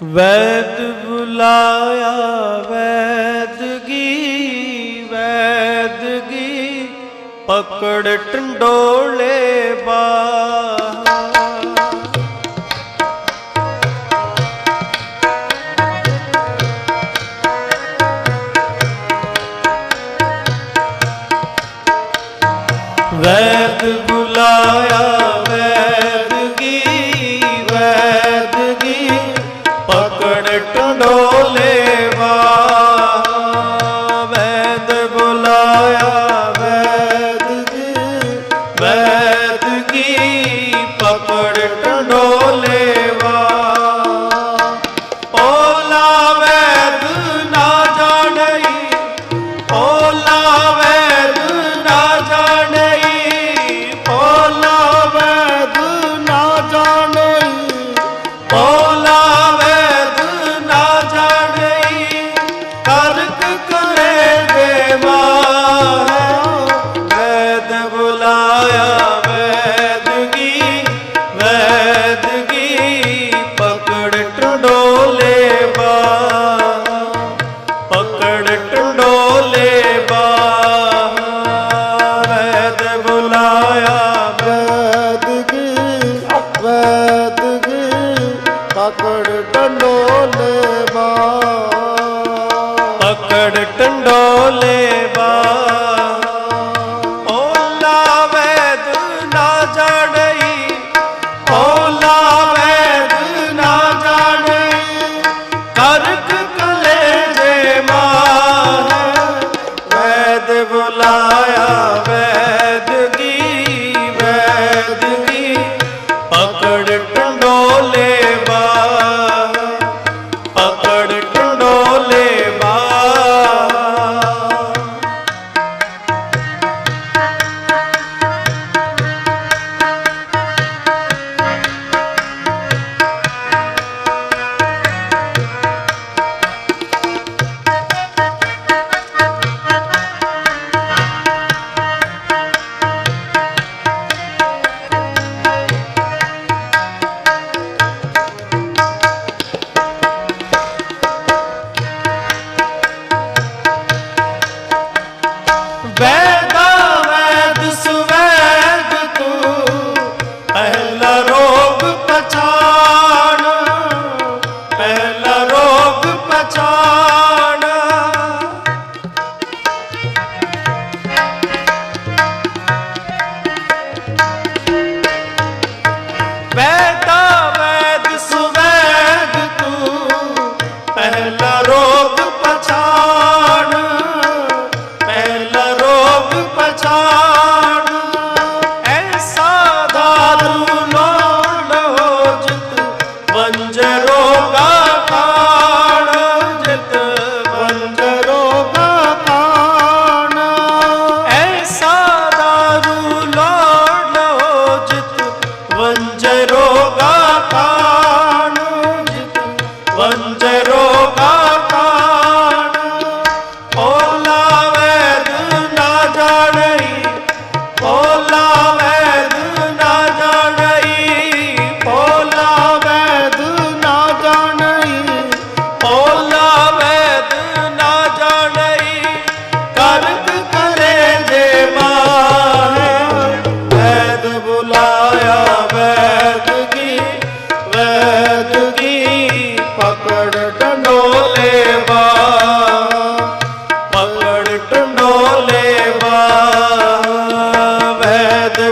ਵੈਦ ਬੁਲਾਇਆ ਵੈਦਗੀ ਵੈਦਗੀ ਪਕੜ ਟੰਡੋਲੇ ਬਾ ਵੈਦ ਬੁਲਾਇਆ Bye.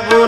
বলে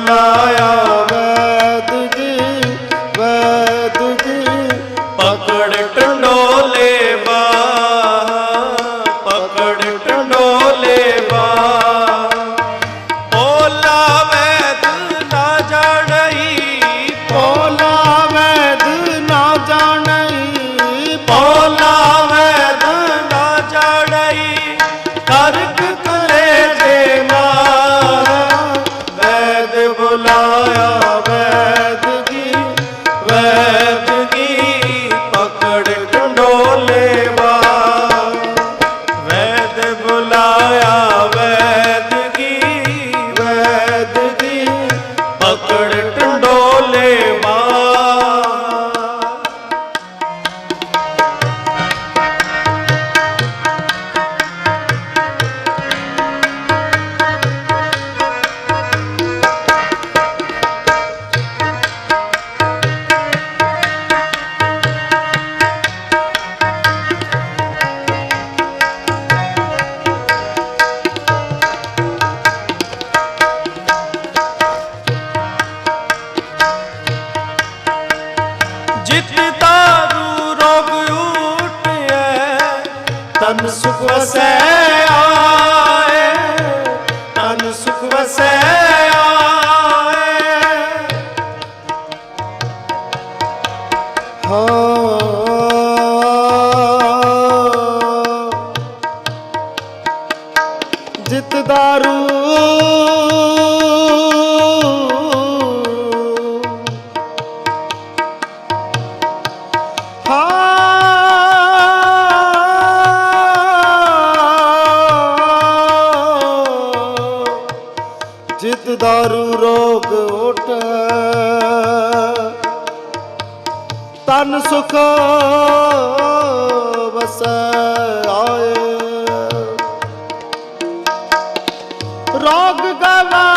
ਜਿਤ ਤਾਰੂ ਰੋਗ ਉਟਿਐ ਤਨ ਸੁਖ ਵਸੈ ਆਏ, ਤਨ ਸੁਖ ਵਸੈ ਆਏ। ਹੋ। ਜਿਤ ਦਾਰੂ ਰੋਗ ਉਠੈ ਤਨ ਸੁਖ ਵਸੈ ਆਏ। ਰੋਗ ਗਵਾਏ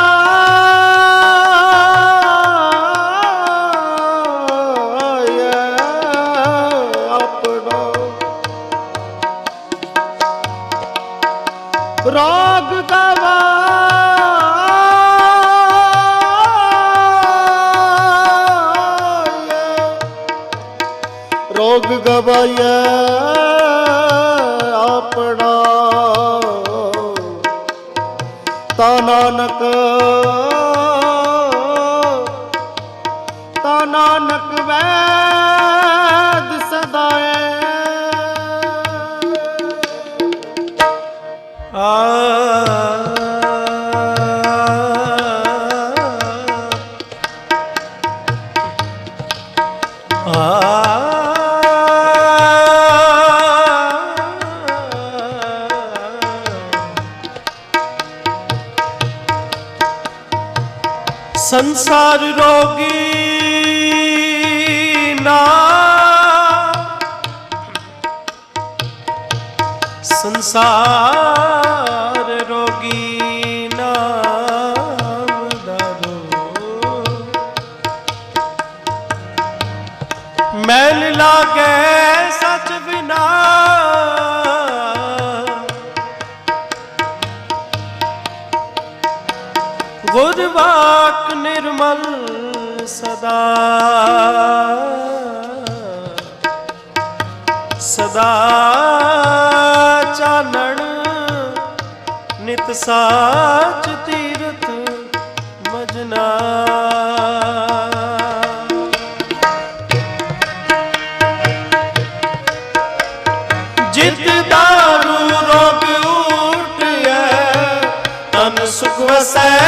ਆਪਣਾ। ਰੋਗ ਗਵਾਇਆ ਆਪਣਾ। ਤਾ ਨਾਨਕ ਤਾ ਨਾਨਕ ਵੈਦ ਸਦਾਏ। ਆ। ਸੰਸਾਰ ਰੋਗੀ ਨਾ। ਸੰਸਾਰ ਰੋਗੀ ਨਾਮ ਦਰੋ ਮੈਲ ਲਾਗੇ ਗੁਰ ਨਿਰਮਲ ਸਦਾ। ਸਦਾ ਚਾਨਣ ਨਿਤ ਸਾਚ ਤੀਰਥ ਮਜਨਾ। ਜਿਤ ਦਾਰੂ ਰੋਗ ਉਠਿਐ ਤਨ ਸੁਖ ਵਸੈ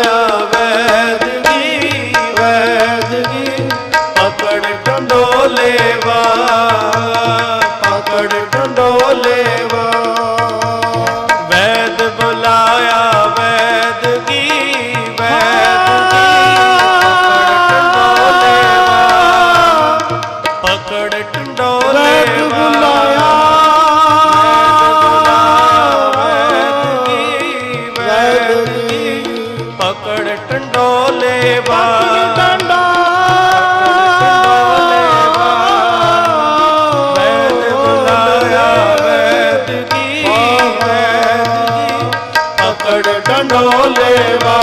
ਬੁਲਾਇਆ ਵੈਦ ਪਕੜ ਟੰਡੋਲੇ ਵਾ ਡੋਲੇਵਾ